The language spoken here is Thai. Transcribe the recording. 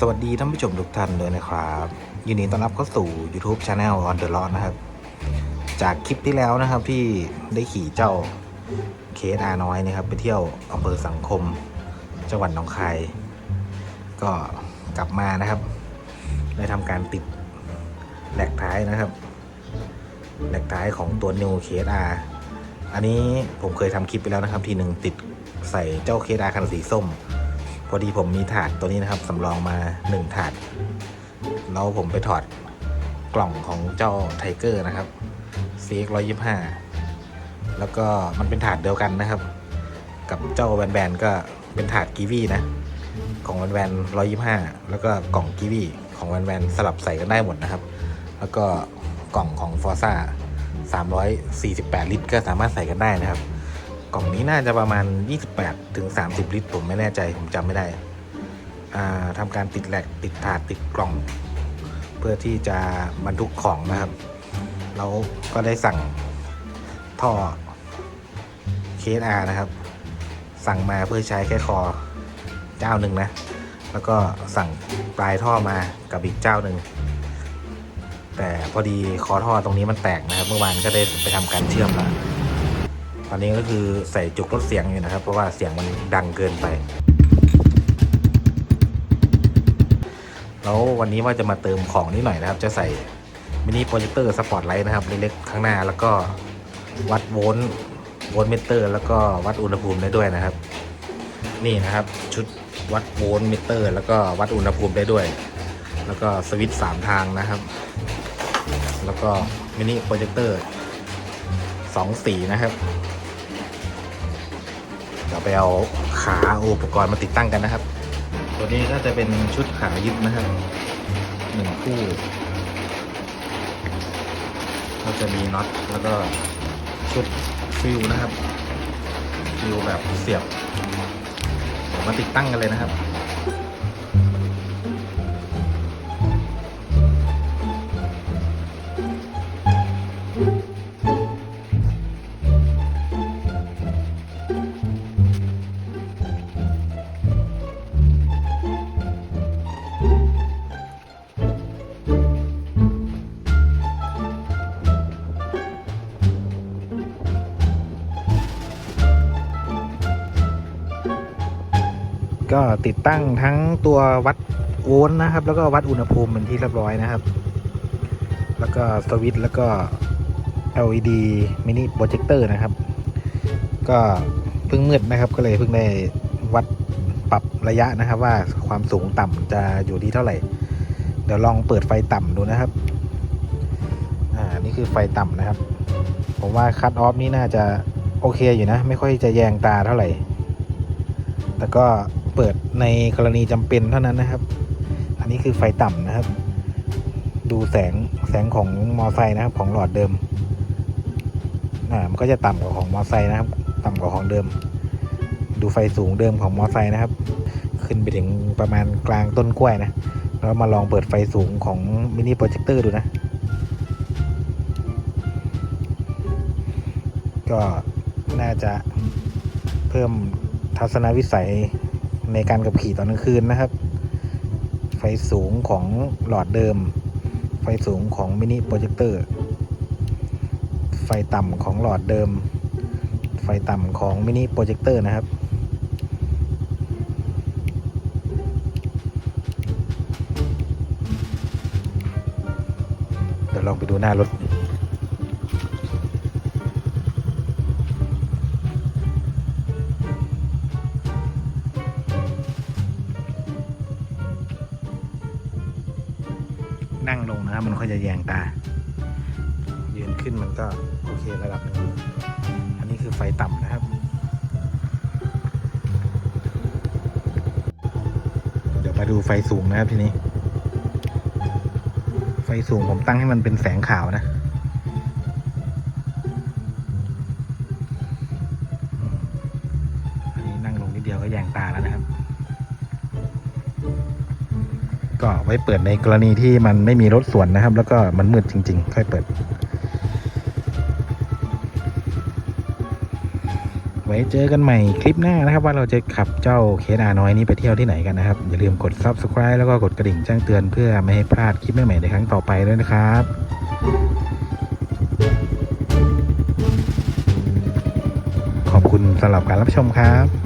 สวัสดีท่านผู้ชมทุกท่านเลยนะครับยินดีต้อนรับเข้าสู่ YouTube Channel On The Road นะครับ จากคลิปที่แล้วนะครับที่ได้ขี่เจ้าเคสอาน้อยนะครับ ไปเที่ยวอำเภอสังคม จังหวัดหนองคาย ก็กลับมานะครับ ได้ทำการติดแหลกท้ายนะครับ แหลกท้ายของตัว New KSR อันนี้ผมเคยทำคลิปไปแล้วนะครับ ทีหนึ่งติดใส่เจ้า KSR คันสีส้ม อดีผมมีถาดตัวนี้นะครับสำรองมาหนึ่งถาด แล้วผมไปถอดกล่องของเจ้าไทเกอร์นะครับ CX 125 แล้วก็มันเป็นถาดเดียวกันนะครับ กับเจ้าแวนแวนก็เป็นถาดกีวีนะ ของแวนแวน125 แล้วก็กล่องกีวีของแวนแวนสลับใส่กันได้หมดนะครับ แล้วก็กล่องของฟอร์ซ่า348 ลิตร ก็สามารถใส่กันได้นะครับ กล่องนี้น่าจะประมาณ 28ถึง30 ลิตร ผมไม่แน่ใจผมจำไม่ได้ทำการติดแหลกติดถาดติดกล่อง เพื่อที่จะบรรทุกของนะครับแล้วก็ได้สั่งท่อ KSR นะครับ สั่งมาเพื่อใช้แค่คอเจ้าหนึ่งนะ แล้วก็สั่งปลายท่อมากับอีกเจ้าหนึ่งแต่พอดีคอท่อตรงนี้มันแตกนะครับ เมื่อวานก็ได้ไปทำการเชื่อมแล้ว อนนี้ก็คือใส่จุกลดเสียงอยู่นะครับ เพราะว่าเสียงมันดังเกินไป แล้ววันนี้ว่าจะมาเติมของนิดหน่อยนะครับ จะใส่มินิโปรเจคเตอร์สปอตไลท์นะครับเล็กๆข้างหน้าแล้วก็วัดโวลต์โวลต์มิเตอร์ แล้วก็วัดอุณหภูมิได้ด้วยนะครับ นี่นะครับชุดวัดโวลต์เมเตอร์ แล้วก็วัดอุณหภูมิได้ด้วย แล้วก็สวิตช์สามทางนะครับ แล้วก็มินิโปรเจคเตอร์สองสีนะครับ ดี๋ยวไปเอาขาอุปกรณ์มาติดตั้งกันนะครับ ตัวนี้ก็จะเป็นชุดขายึดนะครับหนึ่งคู่ ก็จะมีน็อตแล้วก็ชุดฟิวนะครับฟิวแบบเสียบมาติดตั้งกันเลยนะครับ ก็ติดตั้งทั้งตัววัดโวลต์นะครับ แล้วก็วัดอุณหภูมิเป็นที่เรียบร้อยนะครับ แล้วก็สวิตช์แล้วก็ LED มินิโปรเจคเตอร์นะครับ ก็เพิ่งมืดนะครับ ก็เลยเพิ่งได้วัดปรับระยะนะครับ ว่าความสูงต่ำจะอยู่ที่เท่าไหร่ เดี๋ยวลองเปิดไฟต่ำดูนะครับ อ่า นี่คือไฟต่ำนะครับ ผมว่าคัตออฟนี่น่าจะโอเคอยู่นะ ไม่ค่อยจะแยงตาเท่าไหร่ แต่ก็ เปิดในกรณีจำเป็นเท่านั้นนะครับ อันนี้คือไฟต่ำนะครับ ดูแสงแสงของมอไซค์นะครับ ของหลอดเดิมอ่ามันก็จะต่ำกว่าของมอไซค์นะครับ ต่ำกว่าของเดิม ดูไฟสูงเดิมของมอไซค์นะครับ ขึ้นไปถึงประมาณกลางต้นกล้วยนะแล้วมาลองเปิดไฟสูงของมินิโปรเจคเตอร์ดูนะ ก็น่าจะเพิ่มทัศนวิสัย ในการขับขี่ตอนกลางคืนนะครับ ไฟสูงของหลอดเดิม ไฟสูงของมินิโปรเจคเตอร์ ไฟต่ำของหลอดเดิม ไฟต่ำของมินิโปรเจคเตอร์นะครับเดี๋ยวลองไปดูหน้ารถ นั่งลงนะครับมันค่อยจะแยงตา ยืนขึ้นมันก็โอเคระดับนึงอันนี้คือไฟต่ำนะครับ เดี๋ยวมาดูไฟสูงนะครับทีนี้ ไฟสูงผมตั้งให้มันเป็นแสงขาวนะ อันนี้นั่งลงนิดเดียวก็แยงตาแล้วนะครับ ก็ไว้เปิดในกรณีที่มันไม่มีรถสวนนะครับ แล้วก็มันมืดจริง ๆ ค่อยเปิด ไว้เจอกันใหม่คลิปหน้านะครับ ว่าเราจะขับเจ้าเคสอาน้อยนี้ไปเที่ยวที่ไหนกันนะครับ อย่าลืมกด subscribe แล้วก็กดกระดิ่งแจ้งเตือนเพื่อไม่ให้พลาดคลิปใหม่ๆในครั้งต่อไปด้วยนะครับขอบคุณสำหรับการรับชมครับ